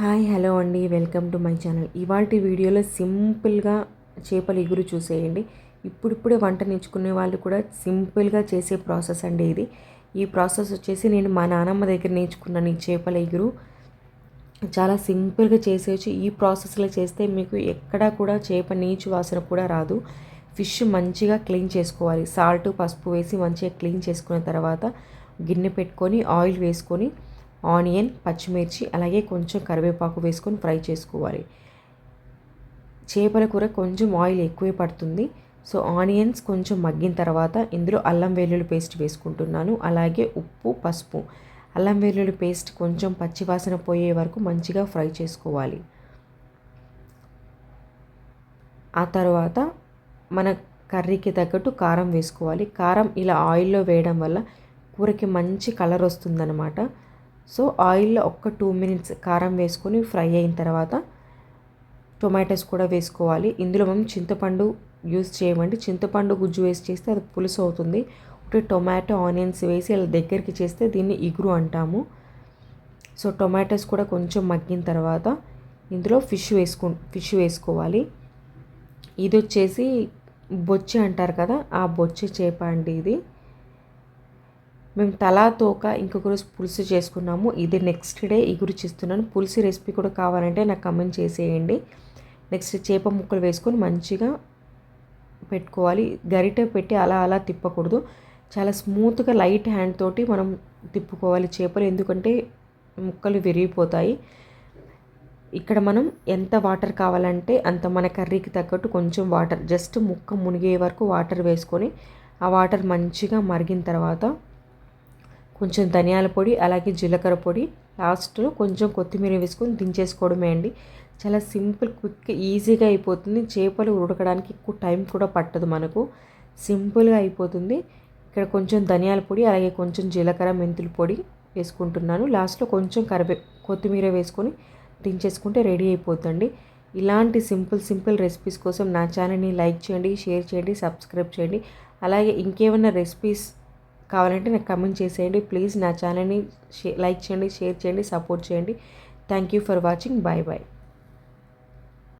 Hi hello అండి. Welcome to my channel. ఇవాళ వీడియోలో సింపుల్గా చేపల ఎగురు చూసేయండి. ఇప్పుడిప్పుడే వంట నేర్చుకునే వాళ్ళు కూడా సింపుల్గా చేసే ప్రాసెస్ అండి ఇది. ఈ ప్రాసెస్ వచ్చేసి నేను మా నానమ్మ దగ్గర నేర్చుకున్నాను ఈ చేపల ఎగురు. చాలా సింపుల్గా చేసేయచ్చు. ఈ ప్రాసెస్లో చేస్తే మీకు ఎక్కడా కూడా చేప నీచు వాసన కూడా రాదు. ఫిష్ మంచిగా క్లీన్ చేసుకోవాలి. సాల్ట్ పసుపు వేసి మంచిగా క్లీన్ చేసుకున్న తర్వాత గిన్నె పెట్టుకొని ఆయిల్ వేసుకొని ఆనియన్ పచ్చిమిర్చి అలాగే కొంచెం కరివేపాకు వేసుకొని ఫ్రై చేసుకోవాలి. చేపల కూర కొంచెం ఆయిల్ ఎక్కువే పడుతుంది. సో ఆనియన్స్ కొంచెం మగ్గిన తర్వాత ఇందులో అల్లం వెల్లుల్లి పేస్ట్ వేసుకుంటున్నాను. అలాగే ఉప్పు పసుపు. అల్లం వెల్లుల్లి పేస్ట్ కొంచెం పచ్చివాసన పోయే వరకు మంచిగా ఫ్రై చేసుకోవాలి. ఆ తర్వాత మన కర్రీకి తగ్గట్టు కారం వేసుకోవాలి. కారం ఇలా ఆయిల్లో వేయడం వల్ల కూరకి మంచి కలర్ వస్తుందన్నమాట. సో ఆయిల్లో ఒక్క టూ మినిట్స్ కారం వేసుకొని ఫ్రై అయిన తర్వాత టొమాటోస్ కూడా వేసుకోవాలి. ఇందులో మనం చింతపండు యూస్ చేయమండి. చింతపండు గుజ్జు వేసి చేస్తే అది పులుసు అవుతుంది. ఒకటి టొమాటో ఆనియన్స్ వేసి అలా దగ్గరికి చేస్తే దీన్ని ఇగురు అంటాము. సో టొమాటోస్ కూడా కొంచెం మగ్గిన తర్వాత ఇందులో ఫిష్ వేసుకు ఫిష్ వేసుకోవాలి. ఇది వచ్చేసి బొచ్చి అంటారు కదా ఆ బొచ్చి చేప అండి ఇది. మేము తలా తోక ఇంకొక రోజు పులుసు చేసుకున్నాము. ఇది నెక్స్ట్ డే ఇగురు చేస్తున్నాను పులుసు రెసిపీ కూడా కావాలంటే నాకు కమెంట్ చేసేయండి. నెక్స్ట్ చేప ముక్కలు వేసుకొని మంచిగా పెట్టుకోవాలి. గరిటె పెట్టి అలా అలా తిప్పకూడదు. చాలా స్మూత్గా లైట్ హ్యాండ్ తోటి మనం తిప్పుకోవాలి చేపలు. ఎందుకంటే ముక్కలు విరిగిపోతాయి. ఇక్కడ మనం ఎంత వాటర్ కావాలంటే అంత మన కర్రీకి తగ్గట్టు కొంచెం వాటర్ జస్ట్ ముక్క మునిగే వరకు వాటర్ వేసుకొని ఆ వాటర్ మంచిగా మరిగిన తర్వాత కొంచెం ధనియాల పొడి అలాగే జీలకర్ర పొడి. లాస్ట్లో కొంచెం కొత్తిమీర వేసుకొని దించేసుకోవడమే అండి. చాలా సింపుల్ క్విక్ ఈజీగా అయిపోతుంది. చేపలు ఉడకడానికి ఎక్కువ టైం కూడా పట్టదు మనకు. సింపుల్గా అయిపోతుంది. ఇక్కడ కొంచెం ధనియాల పొడి అలాగే కొంచెం జీలకర్ర మెంతుల పొడి వేసుకుంటున్నాను. లాస్ట్లో కొంచెం కరివే కొత్తిమీర వేసుకొని దించేసుకుంటే రెడీ అయిపోతుంది ఇలాంటి సింపుల్ సింపుల్ రెసిపీస్ కోసం నా ఛానల్ని లైక్ చేయండి షేర్ చేయండి సబ్స్క్రైబ్ చేయండి. అలాగే ఇంకేమైనా రెసిపీస్ కావాలంటే నాకు కమెంట్ చేసేయండి. ప్లీజ్ నా ఛానల్ని లైక్ చేయండి షేర్ చేయండి సపోర్ట్ చేయండి. Thank you for watching. Bye bye.